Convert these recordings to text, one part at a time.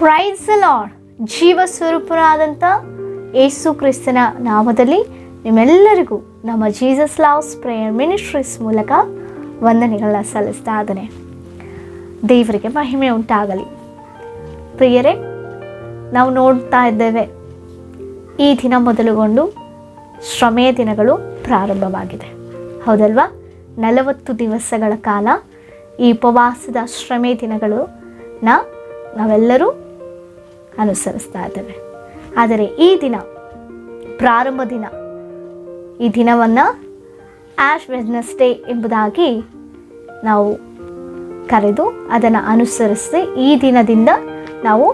Price lord ಜೀವ ಸ್ವರೂಪನಾದಂಥ ಯೇಸು ಕ್ರಿಸ್ತನ ನಾಮದಲ್ಲಿ ನಿಮ್ಮೆಲ್ಲರಿಗೂ ನಮ್ಮ ಜೀಸಸ್ ಲಾವ್ಸ್ ಪ್ರೇಯರ್ ಮಿನಿಸ್ಟ್ರೀಸ್ ಮೂಲಕ ವಂದನೆಗಳನ್ನ ಸಲ್ಲಿಸ್ತಾ ಇದ್ದಾನೆ. ದೇವರಿಗೆ ಮಹಿಮೆ ಉಂಟಾಗಲಿ. ಪ್ರಿಯರೇ, ನಾವು ನೋಡ್ತಾ ಇದ್ದೇವೆ, ಈ ದಿನ ಮೊದಲುಗೊಂಡು ಶ್ರಮೆಯ ದಿನಗಳು ಪ್ರಾರಂಭವಾಗಿದೆ. ಹೌದಲ್ವಾ? ನಲವತ್ತು ದಿವಸಗಳ ಕಾಲ ಈ ಉಪವಾಸದ ಶ್ರಮೆ ದಿನಗಳು ನಾವೆಲ್ಲರೂ ಅನುಸರಿಸ್ತಾ ಇದ್ದೇವೆ. ಆದರೆ ಈ ದಿನ, ಪ್ರಾರಂಭ ದಿನ, ಈ ದಿನವನ್ನು ಆಶ್ ವೆಡ್ನೆಸ್ಡೇ ಎಂಬುದಾಗಿ ನಾವು ಕರೆದು ಅದನ್ನು ಅನುಸರಿಸಿ ಈ ದಿನದಿಂದ ನಾವು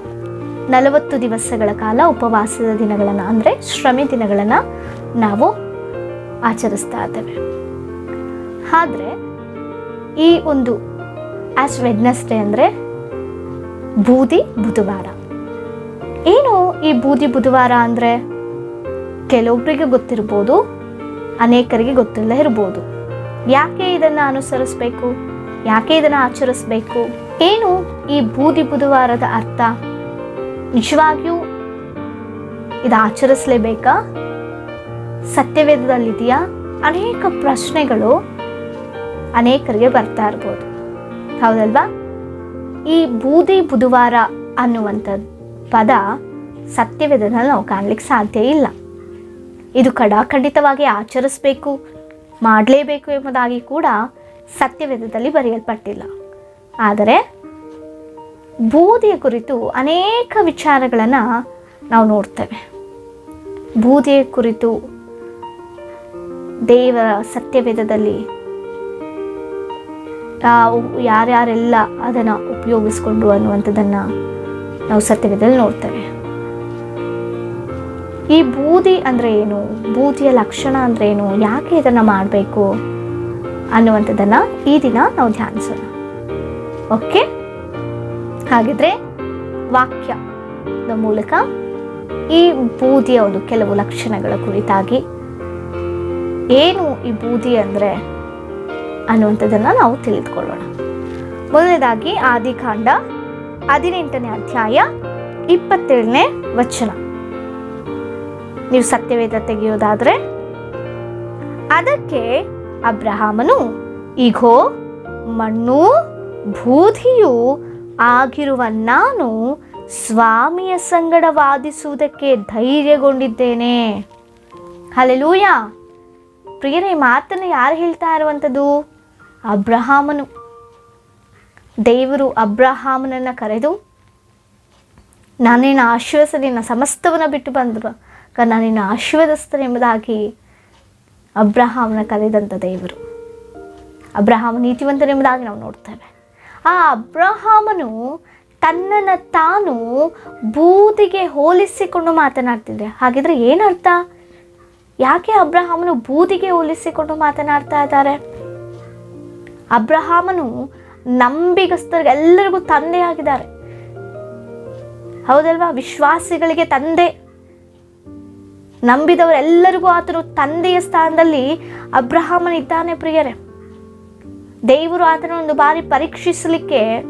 ನಲವತ್ತು ದಿವಸಗಳ ಕಾಲ ಉಪವಾಸದ ದಿನಗಳನ್ನು ಅಂದರೆ ಶ್ರಮೆ ದಿನಗಳನ್ನು ನಾವು ಆಚರಿಸ್ತಾ ಇದ್ದೇವೆ. ಆದರೆ ಈ ಒಂದು ಆಸ್ ವೆಡ್ನೆಸ್ಡೇ ಅಂದರೆ ಬೂದಿ ಬುಧವಾರ. ಈ ಬೂದಿ ಬುಧವಾರ ಅಂದರೆ ಕೆಲವೊಬ್ಬರಿಗೆ ಗೊತ್ತಿರ್ಬೋದು, ಅನೇಕರಿಗೆ ಗೊತ್ತಿಲ್ಲ ಇರ್ಬೋದು. ಯಾಕೆ ಇದನ್ನು ಅನುಸರಿಸಬೇಕು? ಯಾಕೆ ಇದನ್ನು ಆಚರಿಸಬೇಕು? ಏನು ಈ ಬೂದಿ ಬುಧವಾರದ ಅರ್ಥ? ನಿಜವಾಗಿಯೂ ಇದು ಆಚರಿಸಲೇಬೇಕಾ? ಸತ್ಯವೇದದಲ್ಲಿದೆಯಾ? ಅನೇಕ ಪ್ರಶ್ನೆಗಳು ಅನೇಕರಿಗೆ ಬರ್ತಾ ಇರ್ಬೋದು. ಹೌದಲ್ವಾ? ಈ ಬೂದಿ ಬುಧವಾರ ಅನ್ನುವಂಥ ಪದ ಸತ್ಯವೇದದಲ್ಲಿ ನಾವು ಕಾಣಲಿಕ್ಕೆ ಸಾಧ್ಯ ಇಲ್ಲ. ಇದು ಖಡಾಖಂಡಿತವಾಗಿ ಆಚರಿಸಬೇಕು, ಮಾಡಲೇಬೇಕು ಎಂಬುದಾಗಿ ಕೂಡ ಸತ್ಯವೇದದಲ್ಲಿ ಬರೆಯಲ್ಪಟ್ಟಿಲ್ಲ. ಆದರೆ ಬೂದಿಯ ಕುರಿತು ಅನೇಕ ವಿಚಾರಗಳನ್ನು ನಾವು ನೋಡ್ತೇವೆ. ಬೂದಿಯ ಕುರಿತು ದೇವರ ಸತ್ಯವೇದದಲ್ಲಿ ಯಾರ್ಯಾರೆಲ್ಲ ಅದನ್ನು ಉಪಯೋಗಿಸ್ಕೊಂಡು ಅನ್ನುವಂಥದ್ದನ್ನು ನಾವು ಸತ್ಯವೇದದಲ್ಲಿ ನೋಡ್ತೇವೆ. ಈ ಬೂದಿ ಅಂದರೆ ಏನು? ಬೂದಿಯ ಲಕ್ಷಣ ಅಂದರೆ ಏನು? ಯಾಕೆ ಇದನ್ನು ಮಾಡಬೇಕು ಅನ್ನುವಂಥದ್ದನ್ನು ಈ ದಿನ ನಾವು ಧ್ಯಾನಿಸೋಣ. ಓಕೆ ಹಾಗಿದ್ರೆ ವಾಕ್ಯ ಮೂಲಕ ಈ ಬೂದಿಯ ಒಂದು ಕೆಲವು ಲಕ್ಷಣಗಳ ಕುರಿತಾಗಿ ಏನು ಈ ಬೂದಿ ಅಂದರೆ ಅನ್ನುವಂಥದ್ದನ್ನು ನಾವು ತಿಳಿದುಕೊಳ್ಳೋಣ. ಮೊದಲನೇದಾಗಿ, ಆದಿಕಾಂಡ ಹದಿನೆಂಟನೇ ಅಧ್ಯಾಯ ಇಪ್ಪತ್ತೇಳನೇ ವಚನ. ನೀವು ಸತ್ಯವೇದ ತೆಗೆಯೋದಾದರೆ ಅದಕ್ಕೆ ಅಬ್ರಹಾಮನು ಈಗೋ ಮಣ್ಣು, ಬೂದಿಯು ಆಗಿರುವ ನಾನು ಸ್ವಾಮಿಯ ಸಂಗಡ ವಾದಿಸುವುದಕ್ಕೆ ಧೈರ್ಯಗೊಂಡಿದ್ದೇನೆ. ಹಲೆಲೂಯ ಪ್ರಿಯರೇ, ಮಾತನ್ನು ಯಾರು ಹೇಳ್ತಾ ಇರುವಂಥದ್ದು? ಅಬ್ರಹಾಮನು. ದೇವರು ಅಬ್ರಹಾಮನನ್ನು ಕರೆದು, ನಾನೇನು ಆಶ್ವಾಸನೆಯನ್ನು ಸಮಸ್ತವನ್ನು ಬಿಟ್ಟು ಬಂದರು? ನಾನಿನ್ನು ಆಶೀರ್ವದಿಸ್ತೇನೆ ಎಂಬುದಾಗಿ ಅಬ್ರಹಾಮನ ಕರೆದಂಥ ದೇವರು. ಅಬ್ರಹಾಮ ನೀತಿವಂತನೆಂಬುದಾಗಿ ನಾವು ನೋಡ್ತೇವೆ. ಆ ಅಬ್ರಹಾಮನು ತನ್ನನ್ನು ತಾನು ಬೂದಿಗೆ ಹೋಲಿಸಿಕೊಂಡು ಮಾತನಾಡ್ತಿದ್ದೆ ಹಾಗಿದ್ರೆ ಏನರ್ಥ? ಯಾಕೆ ಅಬ್ರಹಾಮನು ಬೂದಿಗೆ ಹೋಲಿಸಿಕೊಂಡು ಮಾತನಾಡ್ತಾ ಇದ್ದಾರೆ? ಅಬ್ರಹಾಮನು ನಂಬಿಗಸ್ತರಿಗೆ ಎಲ್ಲರಿಗೂ ತಂದೆಯಾಗಿದ್ದಾರೆ. ಹೌದಲ್ವಾ? ವಿಶ್ವಾಸಿಗಳಿಗೆ ತಂದೆ. ನಂಬಿದವರೆಲ್ಲರಿಗೂ ಆತನು ತಂದೆಯ ಸ್ಥಾನದಲ್ಲಿ ಅಬ್ರಹಾಮನಿದ್ದಾನೆ ಪ್ರಿಯರೇ. ದೇವರು ಆತನ ಒಂದು ಬಾರಿ ಪರೀಕ್ಷಿಸಲಿಕ್ಕೆ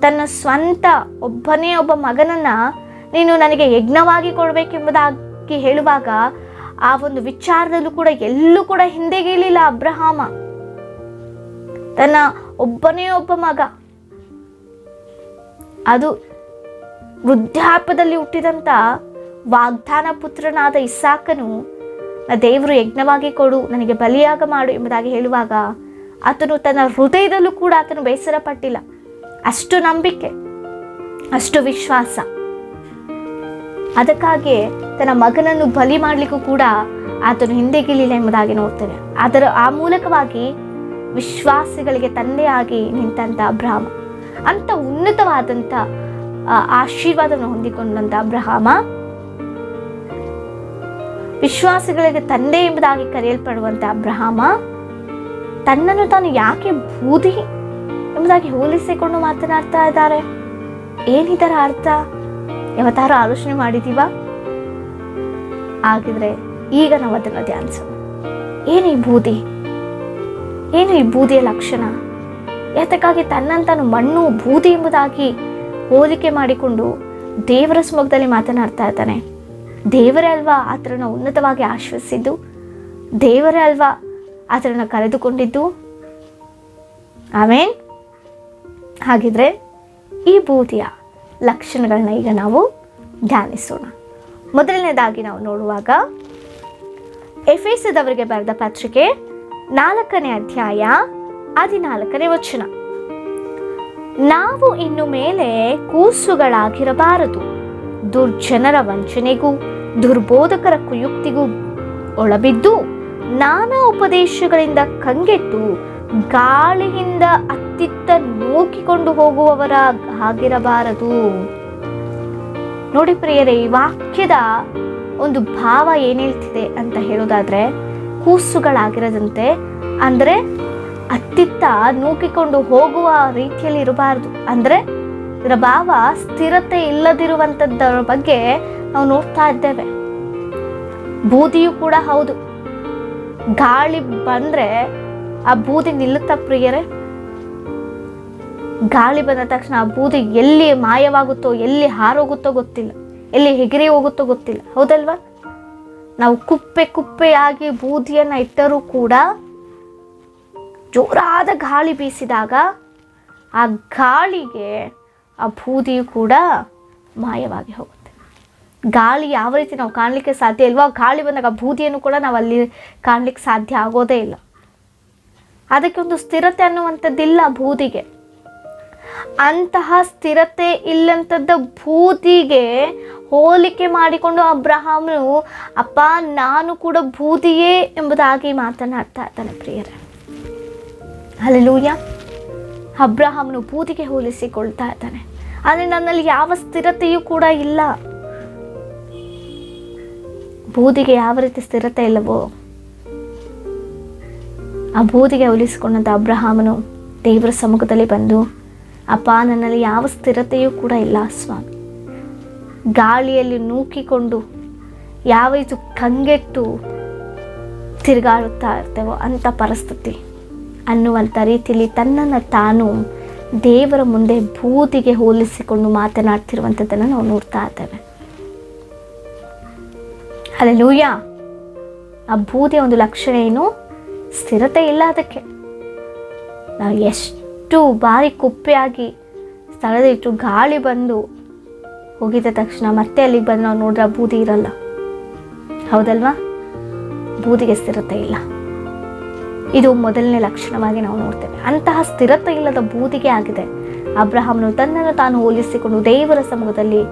ತನ್ನ ಸ್ವಂತ ಒಬ್ಬನೇ ಒಬ್ಬ ಮಗನನ್ನ ನೀನು ನನಗೆ ಯಜ್ಞವಾಗಿ ಕೊಡಬೇಕೆಂಬುದಾಗಿ ಹೇಳುವಾಗ ಆ ಒಂದು ವಿಚಾರದಲ್ಲೂ ಕೂಡ ಎಲ್ಲೂ ಕೂಡ ಹಿಂದೆಗೇಲಿಲ್ಲ ಅಬ್ರಹಾಮ. ತನ್ನ ಒಬ್ಬನೇ ಒಬ್ಬ ಮಗ. ಅದು ವೃದ್ಧಾಪದಲ್ಲಿ ಹುಟ್ಟಿದಂಥ ವಾಗ್ದಾನ ಪುತ್ರನಾದ ಇಸಾಕನು ದೇವರು ಯಜ್ಞವಾಗಿ ಕೊಡು, ನನಗೆ ಬಲಿಯಾಗ ಮಾಡು ಎಂಬುದಾಗಿ ಹೇಳುವಾಗ ಆತನು ತನ್ನ ಹೃದಯದಲ್ಲೂ ಕೂಡ ಆತನು ಬೇಸರ ಪಟ್ಟಿಲ್ಲ ಅಷ್ಟು ನಂಬಿಕೆ, ಅಷ್ಟು ವಿಶ್ವಾಸ. ಅದಕ್ಕಾಗಿಯೇ ತನ್ನ ಮಗನನ್ನು ಬಲಿ ಮಾಡಲಿಕ್ಕೂ ಕೂಡ ಆತನು ಹಿಂದೆಗಿಲಿಲ್ಲ ಎಂಬುದಾಗಿ ನೋಡ್ತೇವೆ ಅದರ ಆ ಮೂಲಕವಾಗಿ ವಿಶ್ವಾಸಿಗಳಿಗೆ ತಂದೆಯಾಗಿ ನಿಂತಂಥ ಅಬ್ರಹಾಮ ಅಂತ ಉನ್ನತವಾದಂಥ ಆಶೀರ್ವಾದವನ್ನು ಹೊಂದಿಕೊಂಡಂಥ ಅಬ್ರಹಾಮ ವಿಶ್ವಾಸಿಗಳಿಗೆ ತಂದೆ ಎಂಬುದಾಗಿ ಕರೆಯಲ್ಪಡುವಂಥ ಅಬ್ರಹಾಮ ತನ್ನನ್ನು ತಾನು ಯಾಕೆ ಬೂದಿ ಎಂಬುದಾಗಿ ಹೋಲಿಸಿಕೊಂಡು ಮಾತನಾಡ್ತಾ ಇದ್ದಾರೆ? ಏನಿದರ ಅರ್ಥ? ಯಾವತ್ತಾರು ಆಲೋಚನೆ ಮಾಡಿದೀವ ಆಗಿದ್ರೆ ಈಗ ನಾವು ಅದನ್ನು ಧ್ಯಾನಿಸೋಣ. ಏನು ಈ ಬೂದಿ ಏನು ಈ ಬೂದಿಯ ಲಕ್ಷಣ? ಯಾತಕ್ಕಾಗಿ ತನ್ನಂತಾನು ಮಣ್ಣು ಬೂದಿ ಎಂಬುದಾಗಿ ಹೋಲಿಕೆ ಮಾಡಿಕೊಂಡು ದೇವರ ಸ್ಮುಖದಲ್ಲಿ ಮಾತನಾಡ್ತಾ ಇದ್ದಾನೆ? ದೇವರೇ ಅಲ್ವಾ ಆತನ ಉನ್ನತವಾಗಿ ಆಶ್ವಸಿದ್ದು ದೇವರೇ ಅಲ್ವಾ ಆತನ ಕರೆದುಕೊಂಡಿದ್ದು? ಆಮೇನ್. ಹಾಗಿದ್ರೆ ಈ ಬೂದಿಯ ಲಕ್ಷಣಗಳನ್ನ ಈಗ ನಾವು ಧ್ಯಾನಿಸೋಣ. ಮೊದಲನೇದಾಗಿ ನಾವು ನೋಡುವಾಗ ಎಫೆಸದವರಿಗೆ ಬರೆದ ಪತ್ರಿಕೆ ನಾಲ್ಕನೇ ಅಧ್ಯಾಯ ಹದಿನಾಲ್ಕನೇ ವಚನ. ನಾವು ಇನ್ನು ಮೇಲೆ ಕೂಸುಗಳಾಗಿರಬಾರದು. ದುರ್ಜನರ ವಂಚನೆಗೂ, ದುರ್ಬೋಧಕರ ಕುಯುಕ್ತಿಗೂ ಒಳಬಿದ್ದು ನಾನಾ ಉಪದೇಶಗಳಿಂದ ಕಂಗೆಟ್ಟು ಗಾಳಿಯಿಂದ ಅತ್ತಿತ್ತ ನೂಕಿಕೊಂಡು ಹೋಗುವವರ ಆಗಿರಬಾರದು ನೋಡಿ ಪ್ರಿಯರೇ, ಈ ವಾಕ್ಯದ ಒಂದು ಭಾವ ಏನ್ ಹೇಳ್ತಿದೆ ಅಂತ ಹೇಳೋದಾದ್ರೆ ಕೂಸುಗಳಾಗಿರದಂತೆ, ಅಂದ್ರೆ ಅತ್ತಿತ್ತ ನೂಕಿಕೊಂಡು ಹೋಗುವ ರೀತಿಯಲ್ಲಿ ಇರಬಾರದು. ಅಂದ್ರೆ ಇದರ ಭಾವ ಸ್ಥಿರತೆ ಇಲ್ಲದಿರುವಂಥದ್ದರ ಬಗ್ಗೆ ನಾವು ನೋಡ್ತಾ ಇದ್ದೇವೆ. ಬೂದಿಯು ಕೂಡ ಹೌದು. ಗಾಳಿ ಬಂದ್ರೆ ಆ ಬೂದಿ ನಿಲ್ಲುತ್ತಾ ಪ್ರಿಯರೇ. ಗಾಳಿ ಬಂದ ತಕ್ಷಣ ಆ ಬೂದಿ ಎಲ್ಲಿ ಮಾಯವಾಗುತ್ತೋ, ಎಲ್ಲಿ ಹಾರೋಗುತ್ತೋ ಗೊತ್ತಿಲ್ಲ. ಎಲ್ಲಿ ಹೆಗರಿ ಹೋಗುತ್ತೋ ಗೊತ್ತಿಲ್ಲ. ಹೌದಲ್ವಾ? ನಾವು ಕುಪ್ಪೆ ಕುಪ್ಪೆಯಾಗಿ ಬೂದಿಯನ್ನ ಇಟ್ಟರೂ ಕೂಡ ಜೋರಾದ ಗಾಳಿ ಬೀಸಿದಾಗ ಆ ಗಾಳಿಗೆ ಆ ಬೂದಿಯು ಕೂಡ ಮಾಯವಾಗಿ ಹೋಗುತ್ತೆ. ಗಾಳಿ ಯಾವ ರೀತಿ ನಾವು ಕಾಣಲಿಕ್ಕೆ ಸಾಧ್ಯ ಇಲ್ವೋ ಗಾಳಿ ಬಂದಾಗ ಆ ಬೂದಿಯನ್ನು ಕೂಡ ನಾವು ಅಲ್ಲಿ ಕಾಣಲಿಕ್ಕೆ ಸಾಧ್ಯ ಆಗೋದೇ ಇಲ್ಲ. ಅದಕ್ಕೆ ಒಂದು ಸ್ಥಿರತೆ ಅನ್ನುವಂಥದ್ದಿಲ್ಲ ಬೂದಿಗೆ. ಅಂತಹ ಸ್ಥಿರತೆ ಇಲ್ಲಂಥದ್ದ ಬೂದಿಗೆ ಹೋಲಿಕೆ ಮಾಡಿಕೊಂಡು ಅಬ್ರಹಾಮನು, ಅಪ್ಪ, ನಾನು ಕೂಡ ಬೂದಿಯೇ ಎಂಬುದಾಗಿ ಮಾತನಾಡ್ತಾ ಇದ್ದಾನೆ ಪ್ರಿಯರೇ. ಅಲ್ಲೆಲೂಯ ಅಬ್ರಹಾಮನು ಬೂದಿಗೆ ಹೋಲಿಸಿಕೊಳ್ತಾ ಇದ್ದಾನೆ. ಆದರೆ ನನ್ನಲ್ಲಿ ಯಾವ ಸ್ಥಿರತೆಯೂ ಕೂಡ ಇಲ್ಲ. ಬೂದಿಗೆ ಯಾವ ರೀತಿ ಸ್ಥಿರತೆ ಇಲ್ಲವೋ? ಆ ಬೂದಿಗೆ ಹೋಲಿಸಿಕೊಂಡಂಥ ಅಬ್ರಹಾಮನು ದೇವರ ಸಮ್ಮುಖದಲ್ಲಿ ಬಂದು, ಅಪ್ಪ, ನನ್ನಲ್ಲಿ ಯಾವ ಸ್ಥಿರತೆಯೂ ಕೂಡ ಇಲ್ಲ ಸ್ವಾಮಿ. ಗಾಳಿಯಲ್ಲಿ ನೂಕಿಕೊಂಡು ಯಾವ ಇದು ಕಂಗೆಟ್ಟು ತಿರುಗಾಡುತ್ತಾ ಇರ್ತೇವೋ ಅಂಥ ಪರಿಸ್ಥಿತಿ. ಅನ್ನುವಂಥ ರೀತಿಯಲ್ಲಿ ತನ್ನನ್ನು ತಾನು ದೇವರ ಮುಂದೆ ಬೂದಿಗೆ ಹೋಲಿಸಿಕೊಂಡು ಮಾತನಾಡ್ತಿರುವಂಥದ್ದನ್ನು ನಾವು ನೋಡ್ತಾ ಇದ್ದೇವೆ. ಅಲ್ಲೆಲೂಯ ಆ ಬೂದಿಯ ಒಂದು ಲಕ್ಷಣ ಏನು? ಸ್ಥಿರತೆ ಇಲ್ಲ ಅದಕ್ಕೆ. ನಾವು ಎಷ್ಟು ಬಾರಿ ಕುಪ್ಪೆಯಾಗಿ ಸ್ಥಳದಿಟ್ಟು ಗಾಳಿ ಬಂದು ಹೋಗಿದ ತಕ್ಷಣ ಮತ್ತೆ ಅಲ್ಲಿಗೆ ಬಂದು ನಾವು ನೋಡಿದ್ರೆ ಬೂದಿ ಇರಲ್ಲ. ಹೌದಲ್ವಾ? ಬೂದಿಗೆ ಸ್ಥಿರತೆ ಇಲ್ಲ. ಇದು ಮೊದಲನೇ ಲಕ್ಷಣವಾಗಿ ನಾವು ನೋಡ್ತೇವೆ. ಅಂತಹ ಸ್ಥಿರತೆ ಇಲ್ಲದ ಬೂದಿಗೆ ಆಗಿದೆ. ಅಬ್ರಹಾಮನು ತನ್ನನ್ನು ತಾನು ಹೋಲಿಸಿಕೊಂಡು ದೇವರ ಸಮೂಹದಲ್ಲಿ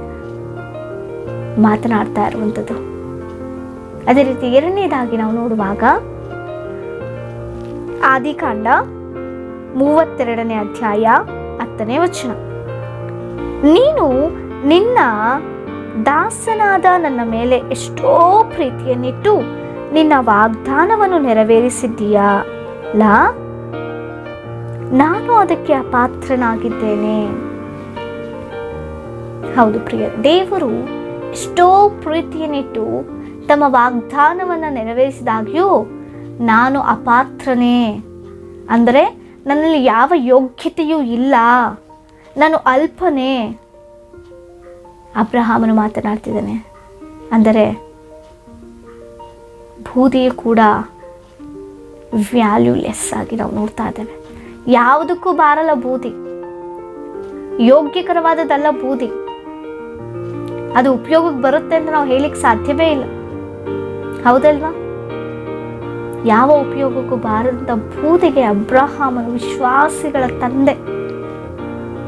ಮಾತನಾಡ್ತಾ ಇರುವಂಥದ್ದು. ಅದೇ ರೀತಿ ಎರಡನೇದಾಗಿ ನಾವು ನೋಡುವಾಗ ಆದಿಕಾಂಡ ಮೂವತ್ತೆರಡನೇ ಅಧ್ಯಾಯ ಹತ್ತನೇ ವಚನ. ನೀನು ನಿನ್ನ ದಾಸನಾದ ನನ್ನ ಮೇಲೆ ಎಷ್ಟೋ ಪ್ರೀತಿಯನ್ನಿಟ್ಟು ನಿನ್ನ ವಾಗ್ದಾನವನ್ನು ನೆರವೇರಿಸಿದ್ದೀಯಾ? ಲಾ ನಾನು ಅದಕ್ಕೆ ಅಪಾತ್ರನಾಗಿದ್ದೇನೆ ಹೌದು ಪ್ರಿಯ, ದೇವರು ಎಷ್ಟೋ ಪ್ರೀತಿಯನ್ನಿಟ್ಟು ತಮ್ಮ ವಾಗ್ದಾನವನ್ನು ನೆರವೇರಿಸಿದಾಗ್ಯೂ ನಾನು ಅಪಾತ್ರನೇ ಅಂದರೆ ನನ್ನಲ್ಲಿ ಯಾವ ಯೋಗ್ಯತೆಯೂ ಇಲ್ಲ. ನಾನು ಅಲ್ಪನೇ. ಅಬ್ರಹಾಮನು ಮಾತನಾಡ್ತಿದ್ದಾನೆ. ಅಂದರೆ ಬೂದಿಯು ಕೂಡ ವ್ಯಾಲ್ಯೂಲೆಸ್ ಆಗಿ ನಾವು ನೋಡ್ತಾ ಇದ್ದೇವೆ. ಯಾವುದಕ್ಕೂ ಬಾರಲ್ಲ ಬೂದಿ. ಯೋಗ್ಯಕರವಾದದಲ್ಲ ಬೂದಿ. ಅದು ಉಪಯೋಗಕ್ಕೆ ಬರುತ್ತೆ ಅಂತ ನಾವು ಹೇಳಿಕ್ ಸಾಧ್ಯವೇ ಇಲ್ಲ. ಹೌದಲ್ವಾ? ಯಾವ ಉಪಯೋಗಕ್ಕೂ ಬಾರದಂತ ಬೂದಿಗೆ ಅಬ್ರಹಾಮನು ವಿಶ್ವಾಸಿಗಳ ತಂದೆ.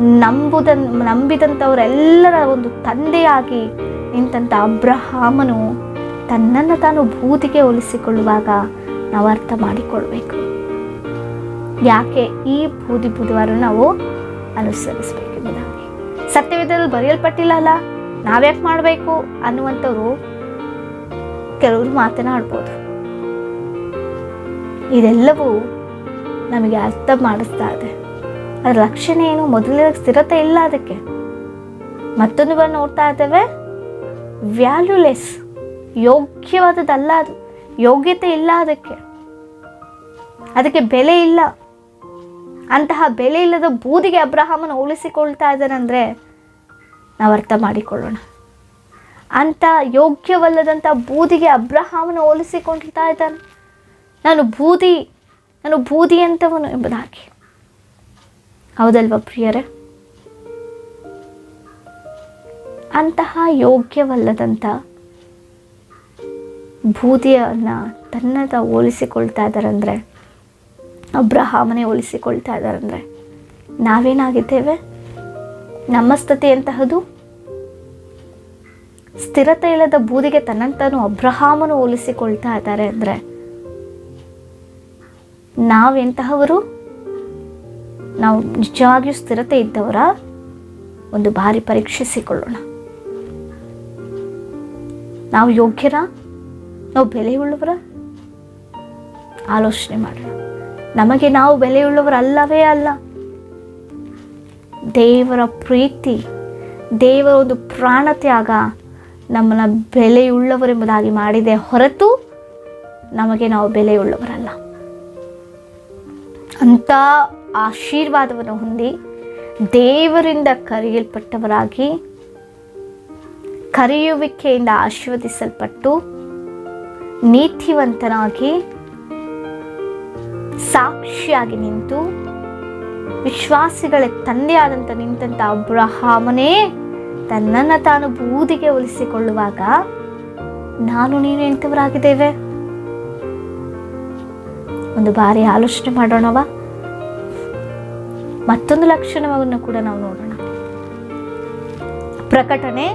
ನಂಬುದ ನಂಬಿದಂಥವರೆಲ್ಲರ ಒಂದು ತಂದೆಯಾಗಿ ನಿಂತಂಥ ಅಬ್ರಹಾಮನು ತನ್ನನ್ನು ತಾನು ಬೂದಿಗೆ ಹೋಲಿಸಿಕೊಳ್ಳುವಾಗ ನಾವು ಅರ್ಥ ಮಾಡಿಕೊಳ್ಬೇಕು. ಯಾಕೆ ಈ ಬೂದಿ ಬುಧವಾರ ನಾವು ಅನುಸರಿಸಬೇಕೆಂಬುದಾಗಿ ಸತ್ಯವೇದದಲ್ಲಿ ಬರೆಯಲ್ಪಟ್ಟಿಲ್ಲ ಅಲ್ಲ? ನಾವ್ಯಾಕೆ ಮಾಡಬೇಕು ಅನ್ನುವಂಥವ್ರು ಕೆಲವರು ಮಾತನಾಡ್ಬೋದು. ಇದೆಲ್ಲವೂ ನಮಗೆ ಅರ್ಥ ಮಾಡಿಸ್ತಾ ಇದೆ. ಅದರ ಲಕ್ಷಣ ಏನು? ಮೊದಲಿನ ಸ್ಥಿರತೆ ಇಲ್ಲ ಅದಕ್ಕೆ. ಮತ್ತೊಂದು ಬಾರಿ ನೋಡ್ತಾ ಇದ್ದೇವೆ ವ್ಯಾಲ್ಯೂಲೆಸ್ ಯೋಗ್ಯವಾದದ್ದಲ್ಲ ಅದು. ಯೋಗ್ಯತೆ ಇಲ್ಲ ಅದಕ್ಕೆ. ಅದಕ್ಕೆ ಬೆಲೆ ಇಲ್ಲ. ಅಂತಹ ಬೆಲೆ ಇಲ್ಲದ ಬೂದಿಗೆ ಅಬ್ರಹಾಮನ ಹೋಲಿಸಿಕೊಳ್ತಾ ಇದ್ದಾನಂದ್ರೆ ನಾವು ಅರ್ಥ ಮಾಡಿಕೊಳ್ಳೋಣ. ಅಂತ ಯೋಗ್ಯವಲ್ಲದಂಥ ಬೂದಿಗೆ ಅಬ್ರಹಾಮನ ಹೋಲಿಸಿಕೊಂಡಿರ್ತಾ ಇದ್ದಾನೆ. ನಾನು ಬೂದಿ ನಾನು ಬೂದಿ ಅಂತವನು ಎಂಬುದಾಗಿ. ಹೌದಲ್ವ ಪ್ರಿಯರೇ? ಅಂತಹ ಯೋಗ್ಯವಲ್ಲದಂಥ ಬೂದಿಯನ್ನು ತನ್ನದ ಹೋಲಿಸಿಕೊಳ್ತಾ ಇದ್ದಾರಂದರೆ, ಅಬ್ರಹಾಮನೇ ಹೋಲಿಸಿಕೊಳ್ತಾ ಇದ್ದಾರಂದರೆ ನಾವೇನಾಗಿದ್ದೇವೆ? ನಮ್ಮ ಸ್ಥಿತಿ ಎಂತಹದು? ಸ್ಥಿರತೆ ಇಲ್ಲದ ಬೂದಿಗೆ ತನ್ನಂತಾನು ಅಬ್ರಹಾಮನು ಹೋಲಿಸಿಕೊಳ್ತಾ ಇದ್ದಾರೆ ಅಂದರೆ ನಾವೆಂತಹವರು? ನಾವು ನಿಜವಾಗಿಯೂ ಸ್ಥಿರತೆ ಇದ್ದವರ? ಒಂದು ಬಾರಿ ಪರೀಕ್ಷಿಸಿಕೊಳ್ಳೋಣ. ನಾವು ಯೋಗ್ಯರ? ನಾವು ಬೆಲೆಯುಳ್ಳವರ? ಆಲೋಚನೆ ಮಾಡೋಣ ನಮಗೆ ನಾವು ಬೆಲೆಯುಳ್ಳವರಲ್ಲವೇ ಅಲ್ಲ. ದೇವರ ಪ್ರೀತಿ, ದೇವರ ಒಂದು ಪ್ರಾಣ ತ್ಯಾಗ ನಮ್ಮನ್ನು ಬೆಲೆಯುಳ್ಳವರೆಂಬುದಾಗಿ ಮಾಡಿದೆ ಹೊರತು ನಮಗೆ ನಾವು ಬೆಲೆಯುಳ್ಳವರಲ್ಲ. ಅಂಥ ಆಶೀರ್ವಾದವನ್ನು ಹೊಂದಿ ದೇವರಿಂದ ಕರೆಯಲ್ಪಟ್ಟವರಾಗಿ ಕರೆಯುವಿಕೆಯಿಂದ ಆಶೀರ್ವದಿಸಲ್ಪಟ್ಟು ನೀತಿವಂತನಾಗಿ ಸಾಕ್ಷಿಯಾಗಿ ನಿಂತು ವಿಶ್ವಾಸಿಗಳ ತಂದೆಯಾದಂಥ ನಿಂತಂಥ ಅಬ್ರಹಾಮನೇ ತನ್ನನ್ನು ತಾನು ಬೂದಿಗೆ ಹೋಲಿಸಿಕೊಳ್ಳುವಾಗ ನಾನು ನೀನು ಎಂಥವರಾಗಿದ್ದೇವೆ ಒಂದು ಬಾರಿ ಆಲೋಚನೆ ಮಾಡೋಣವ ಮತ್ತೊಂದು ಲಕ್ಷಣವನ್ನು ಕೂಡ ನಾವು ನೋಡೋಣ. ಪ್ರಕಟಣೆ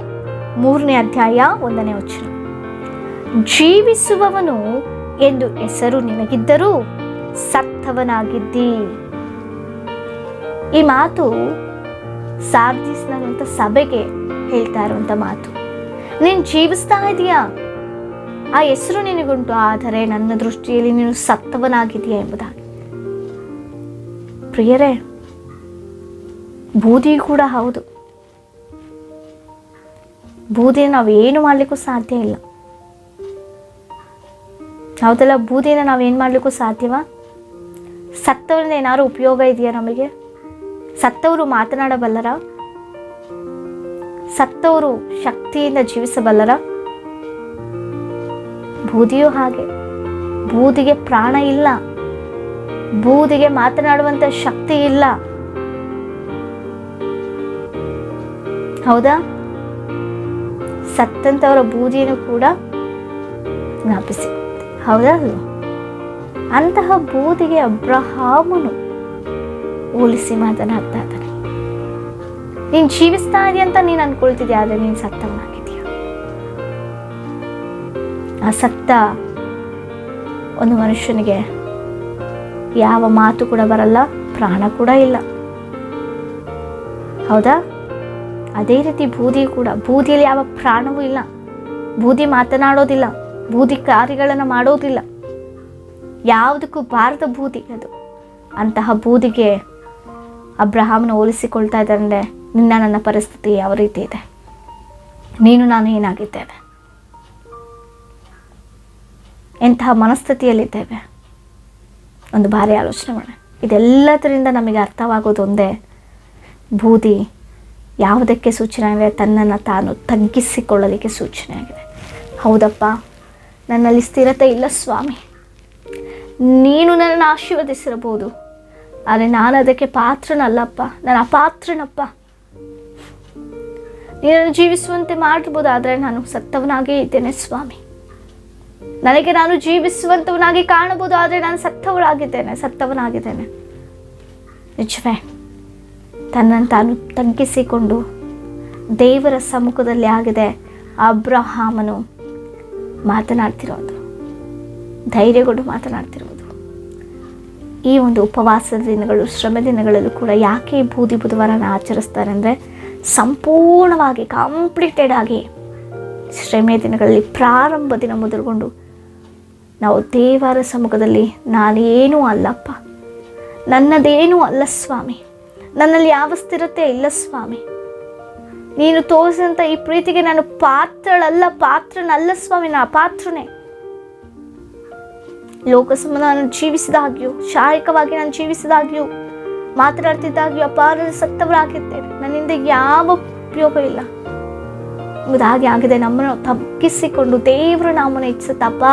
ಮೂರನೇ ಅಧ್ಯಾಯ ಒಂದನೇ ವಚನ. ಜೀವಿಸುವವನು ಎಂದು ಹೆಸರು ನಿನಗಿದ್ದರೂ ಸತ್ತವನಾಗಿದ್ದಿ. ಈ ಮಾತು ಸಾರ್ದಿಸ್ನಂತ ಸಭೆಗೆ ಹೇಳ್ತಾ ಇರುವಂಥ ಮಾತು. ನೀನು ಜೀವಿಸ್ತಾ ಇದೀಯಾ? ಆ ಹೆಸರು ನಿನಗುಂಟು, ಆದರೆ ನನ್ನ ದೃಷ್ಟಿಯಲ್ಲಿ ನೀನು ಸತ್ತವನಾಗಿದೆಯಾ ಎಂಬುದಾಗಿ. ಪ್ರಿಯರೇ, ಬೂದಿ ಕೂಡ ಹೌದು. ಬೂದಿ ನಾವೇನು ಮಾಡಲಿಕ್ಕೂ ಸಾಧ್ಯ ಇಲ್ಲ. ಹೌದಲ್ಲ, ಬೂದಿನ ಏನು ಮಾಡಲಿಕ್ಕೂ ಸಾಧ್ಯವಾ? ಸತ್ತವರಿಂದ ಏನಾದ್ರು ಉಪಯೋಗ ಇದೆಯಾ ನಮಗೆ? ಸತ್ತವರು ಮಾತನಾಡಬಲ್ಲರ? ಸತ್ತವರು ಶಕ್ತಿಯಿಂದ ಜೀವಿಸಬಲ್ಲರ? ಬೂದಿಯೂ ಹಾಗೆ. ಬೂದಿಗೆ ಪ್ರಾಣ ಇಲ್ಲ. ಬೂದಿಗೆ ಮಾತನಾಡುವಂತ ಶಕ್ತಿ ಇಲ್ಲ. ಹೌದಾ? ಸತ್ತಂತವರ ಬೂದಿಯನ್ನು ಕೂಡ ಜ್ಞಾಪಿಸಿ. ಹೌದಾ? ಅಲ್ವಾ? ಅಂತಹ ಬೂದಿಗೆ ಅಬ್ರಹಾಮನು ಹೋಲಿಸಿ ಮಾತನಾಡ್ತಾ ಇದ್ದಾನೆ ನೀನು ಜೀವಿಸ್ತಾ ಅಂತ ನೀನು ಅನ್ಕೊಳ್ತಿದ್ಯಾ? ಆದರೆ ನೀನು ಸತ್ತವನಾಗಿದೆಯಾ ಆ ಸತ್ತ ಒಂದು ಮನುಷ್ಯನಿಗೆ ಯಾವ ಮಾತು ಕೂಡ ಬರಲ್ಲ, ಪ್ರಾಣ ಕೂಡ ಇಲ್ಲ. ಹೌದಾ? ಅದೇ ರೀತಿ ಬೂದಿ ಕೂಡ, ಬೂದಿಯಲ್ಲಿ ಯಾವ ಪ್ರಾಣವೂ ಇಲ್ಲ. ಬೂದಿ ಮಾತನಾಡೋದಿಲ್ಲ. ಬೂದಿ ಕಾರ್ಯಗಳನ್ನು ಮಾಡೋದಿಲ್ಲ. ಯಾವುದಕ್ಕೂ ಬಾರದ ಬೂದಿ ಅದು. ಅಂತಹ ಬೂದಿಗೆ ಅಬ್ರಹಾಮ್ನ ಹೋಲಿಸಿಕೊಳ್ತಾ ಇದ್ದಾರೆ ನಿನ್ನ ನನ್ನ ಪರಿಸ್ಥಿತಿ ಯಾವ ರೀತಿ ಇದೆ? ನೀನು, ನಾನು ಏನಾಗಿದ್ದೇವೆ? ಎಂತಹ ಮನಸ್ಥಿತಿಯಲ್ಲಿದ್ದೇವೆ? ಒಂದು ಭಾರಿ ಆಲೋಚನೆ ಮಾಡಿ ಇದೆಲ್ಲದರಿಂದ ನಮಗೆ ಅರ್ಥವಾಗೋದು ಒಂದೇ ಬೂದಿ ಯಾವುದಕ್ಕೆ ಸೂಚನೆ ಆಗಿದೆ? ತನ್ನನ್ನು ತಾನು ತಗ್ಗಿಸಿಕೊಳ್ಳಲಿಕ್ಕೆ ಸೂಚನೆ ಆಗಿದೆ. ಹೌದಪ್ಪ. ನನ್ನಲ್ಲಿ ಸ್ಥಿರತೆ ಇಲ್ಲ ಸ್ವಾಮಿ. ನೀನು ನನ್ನನ್ನು ಆಶೀರ್ವದಿಸಿರಬಹುದು. ಆದರೆ ನಾನು ಅದಕ್ಕೆ ಪಾತ್ರನಲ್ಲಪ್ಪ. ನಾನು ಅಪಾತ್ರನಪ್ಪ. ನೀನನ್ನು ಜೀವಿಸುವಂತೆ ಮಾಡಿರ್ಬೋದು ಆದರೆ ನಾನು ಸತ್ತವನಾಗೇ ಇದ್ದೇನೆ ಸ್ವಾಮಿ. ನನಗೆ ನಾನು ಜೀವಿಸುವಂಥವನಾಗಿ ಕಾಣಬಹುದು ಆದರೆ ನಾನು ಸತ್ತವರಾಗಿದ್ದೇನೆ ಸತ್ತವನಾಗಿದ್ದೇನೆ. ನಿಜವೇ, ತನ್ನನ್ನು ತಾನು ತಗ್ಗಿಸಿಕೊಂಡು ದೇವರ ಸಮ್ಮುಖದಲ್ಲಿ ಆಗಿದೆ ಅಬ್ರಹಾಮನು. ಮಾತನಾಡ್ತಿರೋದು. ಧೈರ್ಯಗೊಂಡು ಮಾತನಾಡ್ತಿರೋದು. ಈ ಒಂದು ಉಪವಾಸದ ದಿನಗಳು ಶ್ರಮ ದಿನಗಳಲ್ಲೂ ಕೂಡ ಯಾಕೆ ಬೂದಿ ಬುಧವಾರನ ಆಚರಿಸ್ತಾರೆ ಅಂದರೆ ಸಂಪೂರ್ಣವಾಗಿ ಕಂಪ್ಲೀಟೆಡ್ ಆಗಿ ಶ್ರಮೆಯ ದಿನಗಳಲ್ಲಿ ಪ್ರಾರಂಭ ದಿನ ಮೊದಲುಗೊಂಡು ನಾವು ದೇವರ ಸಮ್ಮುಖದಲ್ಲಿ ನಾನೇನೂ ಅಲ್ಲಪ್ಪ ನನ್ನದೇನೂ ಅಲ್ಲ ಸ್ವಾಮಿ. ನನ್ನಲ್ಲಿ ಯಾವ ಸ್ಥಿರತೆ ಇಲ್ಲ ಸ್ವಾಮಿ. ನೀನು ತೋರಿಸಿದಂಥ ಈ ಪ್ರೀತಿಗೆ ನಾನು ಪಾತ್ರಳಲ್ಲ, ಪಾತ್ರನಲ್ಲ ಸ್ವಾಮಿ, ನಾ ಪಾತ್ರನೇ. ಲೋಕ ಸಂಬಂಧ ನಾನು ಜೀವಿಸಿದಾಗ್ಯೂ, ಶಾರೀರಿಕವಾಗಿ ನಾನು ಜೀವಿಸಿದಾಗ್ಯೂ, ಮಾತನಾಡ್ತಿದ್ದಾಗ್ಯೂ ಅಪಾರ ಸತ್ತವರಾಗಿದ್ದೇನೆ ನನ್ನಿಂದ ಯಾವ ಉಪಯೋಗ ಇಲ್ಲ ಹಾಗೆ ಆಗಿದೆ ನಮ್ಮನ್ನು ತಗ್ಗಿಸಿಕೊಂಡು ದೇವರ ನಾಮನ ಹೆಚ್ಚುತ್ತಪ್ಪ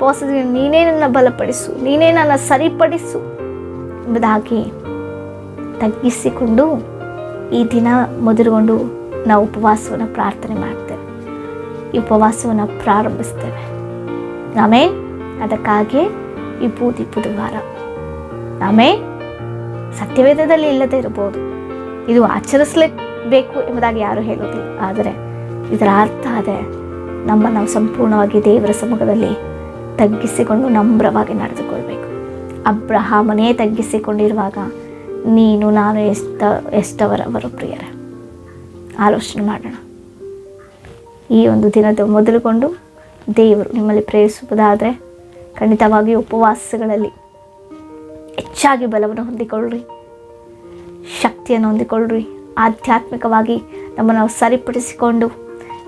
ಪೋಸದ ನೀನೇ ನನ್ನ ಬಲಪಡಿಸು, ನೀನೇ ನನ್ನ ಸರಿಪಡಿಸು ಎಂಬುದಾಗಿ ತಗ್ಗಿಸಿಕೊಂಡು ಈ ದಿನ ಮೊದಲುಗೊಂಡು ನಾವು ಉಪವಾಸವನ್ನು ಪ್ರಾರ್ಥನೆ ಮಾಡ್ತೇವೆ. ಈ ಉಪವಾಸವನ್ನು ಪ್ರಾರಂಭಿಸ್ತೇವೆ. ನಾವೇ ಅದಕ್ಕಾಗಿ ಈ ಬೂದಿ ಬುಧವಾರ. ನಾವೇ ಸತ್ಯವೇದದಲ್ಲಿ ಇಲ್ಲದೆ ಇರಬಹುದು. ಇದು ಆಚರಿಸಲೇಬೇಕು ಎಂಬುದಾಗಿ ಯಾರು ಹೇಳೋದಿಲ್ಲ ಆದರೆ ಇದರ ಅರ್ಥ ಅದೇ. ನಮ್ಮ ನಾವು ಸಂಪೂರ್ಣವಾಗಿ ದೇವರ ಸಮೂಹದಲ್ಲಿ ತಗ್ಗಿಸಿಕೊಂಡು ನಮ್ರವಾಗಿ ನಡೆದುಕೊಳ್ಬೇಕು. ಅಬ್ರಹಾಮನೇ ತಗ್ಗಿಸಿಕೊಂಡಿರುವಾಗ ನೀನು, ನಾನು ಎಷ್ಟ, ಎಷ್ಟವರವರು ಪ್ರಿಯರ? ಆಲೋಚನೆ ಮಾಡೋಣ. ಈ ಒಂದು ದಿನದ ಮೊದಲುಗೊಂಡು ದೇವರು ನಿಮ್ಮಲ್ಲಿ ಪ್ರೇರಿಸುವುದಾದರೆ ಖಂಡಿತವಾಗಿ ಉಪವಾಸಗಳಲ್ಲಿ ಹೆಚ್ಚಾಗಿ ಬಲವನ್ನು ಹೊಂದಿಕೊಳ್ಳ್ರಿ. ಶಕ್ತಿಯನ್ನು ಹೊಂದಿಕೊಳ್ಳ್ರಿ. ಆಧ್ಯಾತ್ಮಿಕವಾಗಿ ನಮ್ಮನ್ನು ಸರಿಪಡಿಸಿಕೊಂಡು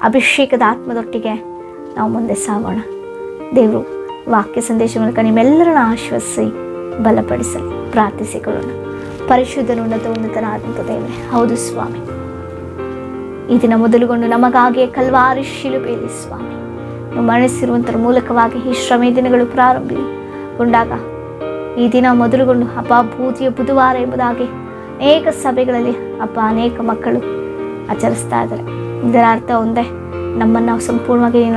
ಅಭಿಷೇಕದ ಆತ್ಮದೊಟ್ಟಿಗೆ ನಾವು ಮುಂದೆ ಸಾಗೋಣ. ದೇವರು ವಾಕ್ಯ ಸಂದೇಶ ಮೂಲಕ ನಿಮ್ಮೆಲ್ಲರನ್ನ ಆಶ್ವಸಿಸಿ, ಬಲಪಡಿಸಲಿ, ಪ್ರಾರ್ಥಿಸಿಕೊಳ್ಳೋಣ. ಪರಿಶುದ್ಧನು ಉನ್ನತ ಉನ್ನತನಾದಂಥ ದೇವರೇ, ಹೌದು ಸ್ವಾಮಿ. ಈ ದಿನ ಮೊದಲುಗೊಂಡು ನಮಗಾಗಿಯೇ ಕಲ್ವಾರಿ ಶಿಲುಬೆಯಲ್ಲಿ ಸ್ವಾಮಿ. ನೀವು ಮರಣಿಸಿರುವಂಥರ ಮೂಲಕವಾಗಿ ಈ ಶ್ರಮೇ ದಿನಗಳು ಪ್ರಾರಂಭಗೊಂಡಾಗ ಈ ದಿನ ಮೊದಲುಗೊಂಡು ಹಬ್ಬ, ಬೂದಿಯ ಬುಧವಾರ ಎಂಬುದಾಗಿ ಅನೇಕ ಸಭೆಗಳಲ್ಲಿ ಹಬ್ಬ, ಅನೇಕ ಮಕ್ಕಳು ಆಚರಿಸ್ತಾ ಇದ್ದಾರೆ. ಇದರ ಅರ್ಥ ಒಂದೇ, ನಮ್ಮನ್ನು ಸಂಪೂರ್ಣವಾಗಿ ನಿನ್ನ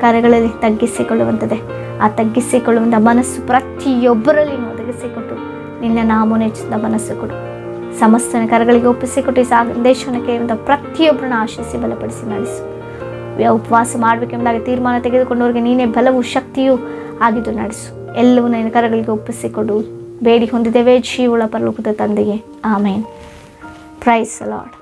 ಕಾರ್ಯಗಳಲ್ಲಿ ತಗ್ಗಿಸಿಕೊಳ್ಳುವಂಥದ್ದೇ. ಆ ತಗ್ಗಿಸಿಕೊಳ್ಳುವಂಥ ಮನಸ್ಸು ಪ್ರತಿಯೊಬ್ಬರಲ್ಲಿ ಒದಗಿಸಿಕೊಟ್ಟು ನಿನ್ನ ನಾಮನೆಚ್ಚಿದ ಮನಸ್ಸು ಕೊಡು. ಸಮಸ್ತ ಕರಗಳಿಗೆ ಒಪ್ಪಿಸಿಕೊಟ್ಟು ಸಂದೇಶವನ್ನು ಕೇಳುವಂಥ ಪ್ರತಿಯೊಬ್ಬರನ್ನ ಆಶಿಸಿ ಬಲಪಡಿಸಿ ನಡೆಸು. ಉಪವಾಸ ಮಾಡಬೇಕೆಂಬುದಾಗಿ ತೀರ್ಮಾನ ತೆಗೆದುಕೊಂಡವರಿಗೆ ನೀನೇ ಬಲವು ಶಕ್ತಿಯೂ ಆಗಿದ್ದು ನಡೆಸು. ಎಲ್ಲವೂ ನನ್ನ ಕರಗಳಿಗೆ ಒಪ್ಪಿಸಿಕೊಡು. ಬೇಡಿ ಹೊಂದಿದ್ದೇವೆ, ಜೀವುಳ ಪರಲೋಕದ ತಂದೆಗೆ. ಆಮೇನ್. Price lord